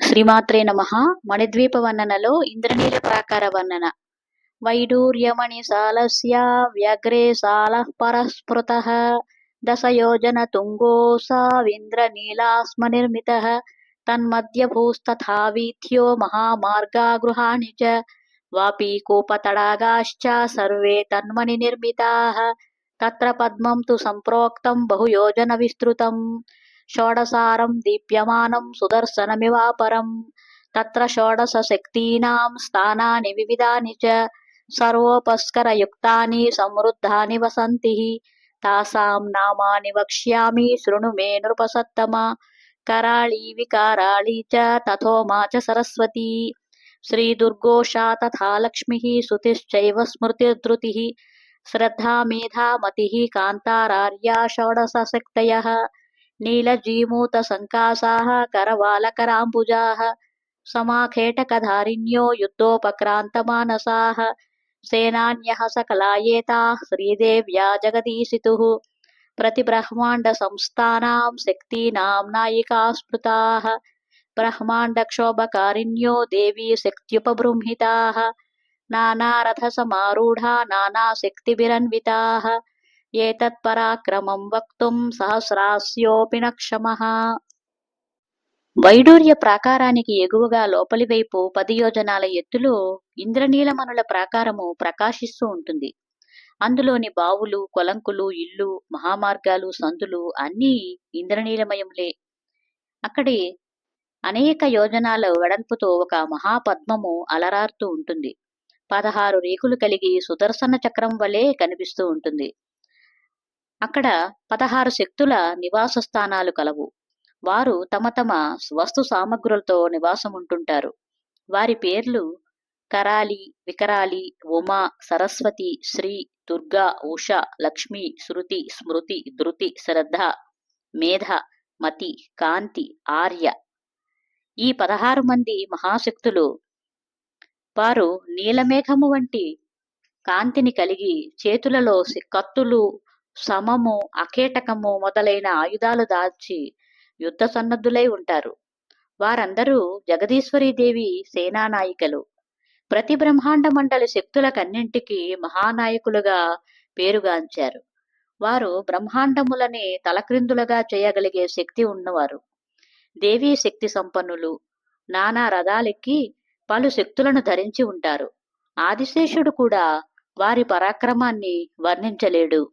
శ్రీమాత్రే నమ. మణిద్వీప వర్ణనలో ఇంద్రనీల ప్రాకార వర్ణన వైడూర్యమణి సాలస్య వ్యగ్రే సాల పరస్ఫృత దశయోజన తుంగో సావింద్రనీలాస్మ నిర్మిత. తన్మధ్యభూస్తథా వీథ్యో మహామార్గా గృహాణి చ వాపీకూపతడాగాశ్చ సర్వే తన్మని నిర్మితాః. తత్ర పద్మం తు సంప్రోక్తం బహుయోజన విస్తృతం. షోడసారం దీప్యమానం సుదర్శనమివాపరం తత్ర షోడశ శక్తీనాం స్థానాని వివిధాని చ సర్వోపస్కరయుక్తాని సమృద్ధాని వసంతి తాసాం నామాని వక్ష్యామి శృణు మే నృపసత్తమ కరాళీ వికారాళీ చ తథోమా చ సరస్వతీ శ్రీదుర్గోషా తథా లక్ష్మి సుతిశ్చైవ స్మృతిధృతి శ్రద్ధా మేధామతి కాంతారార్యా షోడశశక్తయ नीलजीमूतसङ्कासाः करवालकराम्बुजाः समाखेटकधारिण्यो युद्धोपक्रान्तमानसाः सेनान्यः सकलायेताः श्रीदेव्या जगदीशितुः प्रतिब्रह्माण्डसंस्थानां शक्तीनां नायिका स्मृताः ब्रह्माण्डक्षोभकारिण्यो देवी शक्त्युपबृंहिताः नानारथसमारूढा नानाशक्तिभिरन्विताः ఏతత్పరాక్రమం వక్తుం సహస్రాస్యోపి నక్షమః వైడూర్య ప్రాకారానికి ఎగువగా లోపలి వైపు పది యోజనాల ఎత్తులో ఇంద్రనీలమనుల ప్రాకారము ప్రకాశిస్తూ ఉంటుంది. అందులోని బావులు కొలంకులు ఇల్లు మహామార్గాలు సందులు అన్నీ ఇంద్రనీలమయములే అక్కడి అనేక యోజనాల వెడల్పుతో ఒక మహాపద్మము అలరారుతూ ఉంటుంది. పదహారు రేకులు కలిగి సుదర్శన చక్రం వలె కనిపిస్తూ ఉంటుంది. అక్కడ పదహారు శక్తుల నివాస స్థానాలు కలవు. వారు తమ తమ వస్తు సామగ్రులతో నివాసం ఉంటుంటారు వారి పేర్లు కరాలి వికరాలి ఉమా సరస్వతి శ్రీ దుర్గా ఉష లక్ష్మి శృతి స్మృతి ధృతి శ్రద్ధ మేధ మతి కాంతి ఆర్య. ఈ పదహారు మంది మహాశక్తులు వారు నీలమేఘము వంటి కాంతిని కలిగి చేతులలో కత్తులు సమము అకేటకము మొదలైన ఆయుధాలు దాల్చి యుద్ధ సన్నద్ధులై ఉంటారు. వారందరూ జగదీశ్వరీదేవి సేనానాయికలు. ప్రతి బ్రహ్మాండ మండలి శక్తులకన్నింటికీ మహానాయకులుగా పేరుగాంచారు. వారు బ్రహ్మాండములని తలక్రిందులుగా చేయగలిగే శక్తి ఉన్నవారు. దేవీ శక్తి సంపన్నులు నానా రథాలెక్కి పలు శక్తులను ధరించి ఉంటారు. ఆదిశేషుడు కూడా వారి పరాక్రమాన్ని వర్ణించలేడు.